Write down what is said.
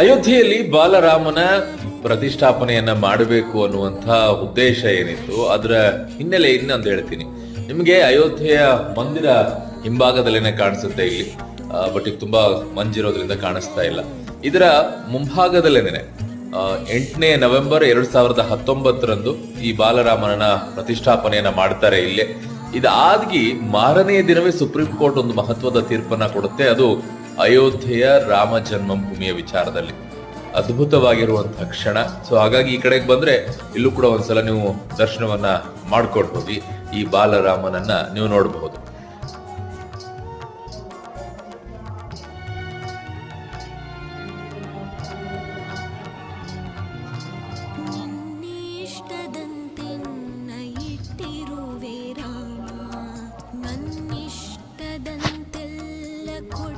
ಅಯೋಧ್ಯೆಯಲ್ಲಿ ಬಾಲರಾಮನ ಪ್ರತಿಷ್ಠಾಪನೆಯನ್ನ ಮಾಡಬೇಕು ಅನ್ನುವಂಥ ಉದ್ದೇಶ ಏನಿತ್ತು, ಅದರ ಹಿನ್ನೆಲೆ ಇನ್ನೊಂದು ಹೇಳ್ತೀನಿ. ನಿಮಗೆ ಅಯೋಧ್ಯೆಯ ಮಂದಿರ ಹಿಂಭಾಗದಲ್ಲೇನೆ ಕಾಣಿಸುತ್ತೆ ಇಲ್ಲಿ. ಬಟ್ ಈಗ ತುಂಬಾ ಮಂಜಿರೋದ್ರಿಂದ ಕಾಣಿಸ್ತಾ ಇಲ್ಲ. ಇದರ ಮುಂಭಾಗದಲ್ಲೇನೆ ಎಂಟನೇ ನವೆಂಬರ್ ಎರಡ್ ಸಾವಿರದ ಹತ್ತೊಂಬತ್ತರಂದು ಈ ಬಾಲರಾಮನ ಪ್ರತಿಷ್ಠಾಪನೆಯನ್ನ ಮಾಡ್ತಾರೆ ಇಲ್ಲೇ. ಇದಾದ್ಗಿ ಮಾರನೇ ದಿನವೇ ಸುಪ್ರೀಂ ಕೋರ್ಟ್ ಒಂದು ಮಹತ್ವದ ತೀರ್ಪನ್ನ ಕೊಡುತ್ತೆ. ಅದು ಅಯೋಧ್ಯೆಯ ರಾಮ ಜನ್ಮಭೂಮಿಯ ವಿಚಾರದಲ್ಲಿ ಅದ್ಭುತವಾಗಿರುವಂತಹ ಕ್ಷಣ. ಸೊ ಹಾಗಾಗಿ ಈ ಕಡೆಗೆ ಬಂದ್ರೆ ಇಲ್ಲೂ ಕೂಡ ಒಂದ್ಸಲ ನೀವು ದರ್ಶನವನ್ನ ಮಾಡ್ಕೊಂಡು ಈ ಬಾಲರಾಮನನ್ನ ನೀವು ನೋಡಬಹುದು. ಕೊ